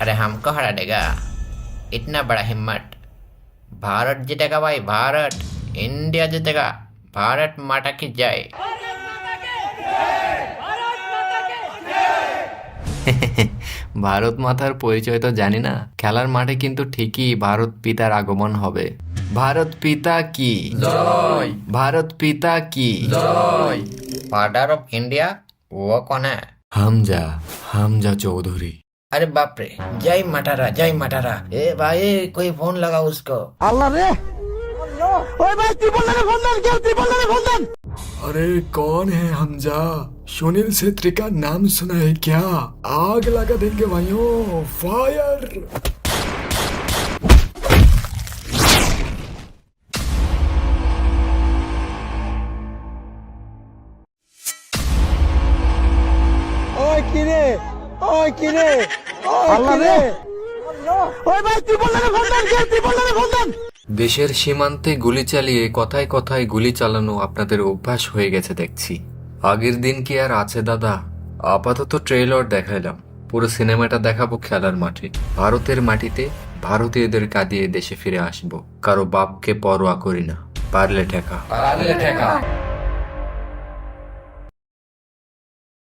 अरे हमको हरा देगा इतना बड़ा हिम्मत भारत जीतेगा भाई भारत इंडिया जीतेगा भारत माता की जय ভারত মাতার পরিচয় তো জানি না খেলার মাঠে কিন্তু ঠিকই ভারত পিতার আগমন হবে ভারত পিতা কি জয় ভারত পিতা কি জয় फादर ऑफ इंडिया वो कौन है হামজা হামজা চৌধুরী अरे बाप रे जय मटारा जय मटारा ए भाई कोई फोन लगा उसको अरे कौन है हमजा सुनील छेत्री का नाम सुना है क्या आग लगा देंगे भाइयों फायर ওই কিরে ওই কিরে ওই কিরে ওই ভাই তুই বললে ফোন দেন কে তুই বললে ফোন দেন দেশের সীমান্তে গুলি চালিয়ে কথায় কথায় গুলি চালানো আপনাদের অভ্যাস হয়ে গেছে দেখছি আগের দিন কি আর আছে, দাদা? আপাতত ট্রেলর দেখাইলাম। পুরো সিনেমাটা দেখাবো খেলার মাঠে। ভারতের মাটিতে ভারতীয়দের কাঁদিয়ে দেশে ফিরে আসব। কারও বাপকে পরোয়া করি না। পারলে ঠেকা। পারলে ঠেকা।